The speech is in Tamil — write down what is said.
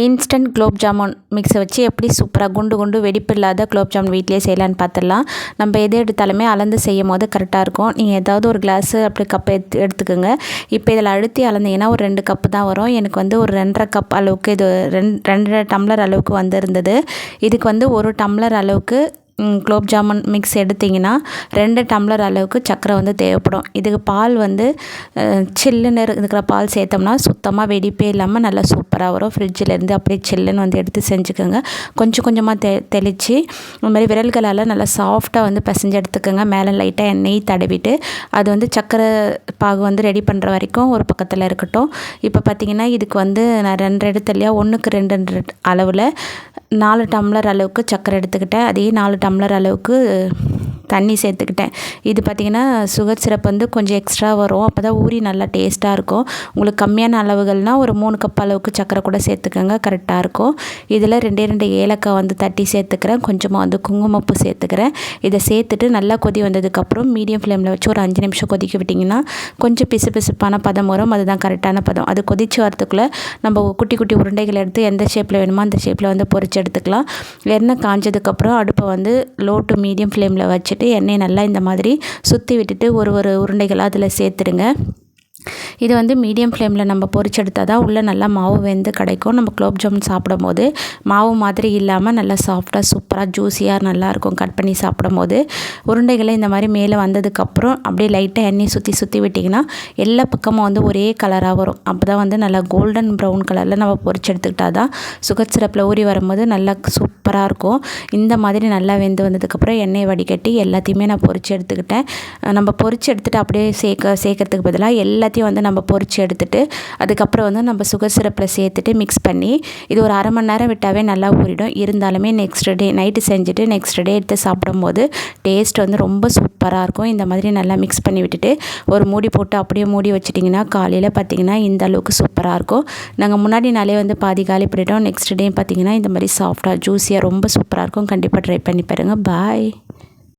இன்ஸ்டன்ட் குலோப் ஜாமுன் மிக்ஸை வச்சு எப்படி சூப்பராக குண்டு குண்டு வெடிப்பு இல்லாத குலோப் ஜாமுன் வீட்லேயே செய்யலான்னு பார்த்துடலாம் நம்ம எது எடுத்தாலுமே அளந்து செய்யும் போது கரெக்டாக இருக்கும். நீங்கள் ஏதாவது ஒரு கிளாஸு அப்படி கப் எடுத்து எடுத்துக்கோங்க. இப்போ இதில் அழுத்தி அளந்தீங்கன்னா ஒரு ரெண்டு கப்பு தான் வரும். எனக்கு வந்து ஒரு ரெண்டரை கப் அளவுக்கு இது ரெண்டு ரெண்டரை டம்ளர் அளவுக்கு வந்திருந்தது. இதுக்கு வந்து ஒரு டம்ளர் அளவுக்கு குலோப் ஜாமுன் மிக்ஸ் எடுத்திங்கன்னா ரெண்டு டம்ளர் அளவுக்கு சர்க்கரை வந்து தேவைப்படும். இதுக்கு பால் வந்து சில்லுன்னு இருக்கிற பால் சேர்த்தோம்னா சுத்தமாக வெடிப்பே இல்லாமல் நல்லா சூப்பராக வரும். ஃப்ரிட்ஜிலேருந்து அப்படியே சில்லுன்னு வந்து எடுத்து செஞ்சுக்கோங்க. கொஞ்சம் கொஞ்சமாக தெ தெளித்து இந்த மாதிரி விரல்களால் நல்லா சாஃப்டாக வந்து பிசைஞ்சு எடுத்துக்கோங்க. மேலே லைட்டாக எண்ணெய் தடவிட்டு அது வந்து சர்க்கரை பாகு வந்து ரெடி பண்ணுற வரைக்கும் ஒரு பக்கத்தில் இருக்கட்டும். இப்போ பார்த்திங்கன்னா இதுக்கு வந்து நான் ரெண்டு எடுத்து இல்லையா? ஒன்றுக்கு ரெண்டு ரெண்டு அளவில் நாலு டம்ளர் அளவுக்கு சர்க்கரை எடுத்துக்கிட்டேன். அதே நாலு டம்ளர் அளவுக்கு தண்ணி சேர்த்துக்கிட்டேன். இது பார்த்திங்கன்னா சுகர் சிரப் வந்து கொஞ்சம் எக்ஸ்ட்ரா வரும். அப்போ தான் ஊறி நல்லா டேஸ்ட்டாக இருக்கும். உங்களுக்கு கம்மியான அளவுகள்னால் ஒரு மூணு கப் அளவுக்கு சக்கரை கூட சேர்த்துக்கோங்க. கரெக்டாக இருக்கும். இதில் ரெண்டே ரெண்டு ஏலக்காய் வந்து தட்டி சேர்த்துக்கிறேன். கொஞ்சமாக வந்து குங்குமப்பூ சேர்த்துக்கிறேன். இதை சேர்த்துட்டு நல்லா கொதி வந்ததுக்கப்புறம் மீடியம் ஃப்ளேமில் வச்சு ஒரு அஞ்சு நிமிஷம் கொதிக்க விட்டிங்கன்னா கொஞ்சம் பிசு பிசுப்பான பதம் வரும். அதுதான் கரெக்டான பதம். அது கொதித்து வரத்துக்குள்ளே நம்ம குட்டி குட்டி உருண்டைகள் எடுத்து எந்த ஷேப்பில் வேணுமோ அந்த ஷேப்பில் வந்து பொறிச்சு எடுத்துக்கலாம். எண்ணெய் காஞ்சதுக்கப்புறம் அடுப்பை வந்து லோ டு மீடியம் ஃப்ளேமில் வச்சுட்டு வச்சுட்டு எண்ணெயை நல்லா இந்த மாதிரி சுற்றி விட்டுட்டு ஒரு ஒரு உருண்டைகளாக அதில் சேர்த்துடுங்க. இது வந்து மீடியம் ஃப்ளேமில் நம்ம பொரிச்செடுத்தால் தான் உள்ளே நல்லா மாவு வெந்து கிடைக்கும். நம்ம குலோப் ஜாமுன் சாப்பிடும் போது மாவு மாதிரி இல்லாமல் நல்லா சாஃப்டாக சூப்பராக ஜூஸியாக நல்லாயிருக்கும் கட் பண்ணி சாப்பிடும் போது உருண்டைகளை இந்த மாதிரி மேலே வந்ததுக்கப்புறம் அப்படியே லைட்டாக எண்ணெய் சுற்றி சுற்றி விட்டிங்கன்னா எல்லா பக்கமும் வந்து ஒரே கலராக வரும். அப்போ தான் வந்து நல்லா கோல்டன் ப்ரௌன் கலரில் நம்ம பொரிச்சு எடுத்துக்கிட்டால் தான் சுகர் சிரப்பில் ஊறி வரும்போது நல்லா சூப்பராக இருக்கும். இந்த மாதிரி நல்லா வெந்து வந்ததுக்கப்புறம் எண்ணெய் வடிகட்டி எல்லாத்தையுமே நான் பொரிச்சு எடுத்துக்கிட்டேன். நம்ம பொரிச்சு எடுத்துகிட்டு அப்படியே சேர்க்க சேர்க்கறதுக்கு பதிலாக எல்லா எல்லாத்தையும் வந்து நம்ம பொறிச்சு எடுத்துகிட்டு அதுக்கப்புறம் வந்து நம்ம சுகர் சிரப்பில் சேர்த்துட்டு மிக்ஸ் பண்ணி இது ஒரு அரை மணி நேரம் விட்டாவே நல்லா ஊறிடும். இருந்தாலுமே நெக்ஸ்ட் டே நைட்டு செஞ்சுட்டு நெக்ஸ்ட் டே எடுத்து சாப்பிடும்போது டேஸ்ட் வந்து ரொம்ப சூப்பராக இருக்கும். இந்த மாதிரி நல்லா மிக்ஸ் பண்ணி விட்டுட்டு ஒரு மூடி போட்டு அப்படியே மூடி வச்சிட்டிங்கன்னா காலையில் பார்த்திங்கன்னா இந்த அளவுக்கு சூப்பராக இருக்கும். நாங்கள் முன்னாடி நாளே வந்து பாதி காலி பண்ணிட்டோம். நெக்ஸ்ட் டே பார்த்திங்கன்னா இந்த மாதிரி சாஃப்டாக ஜூஸியாக ரொம்ப சூப்பராக இருக்கும். கண்டிப்பாக ட்ரை பண்ணி பாருங்கள் பாய்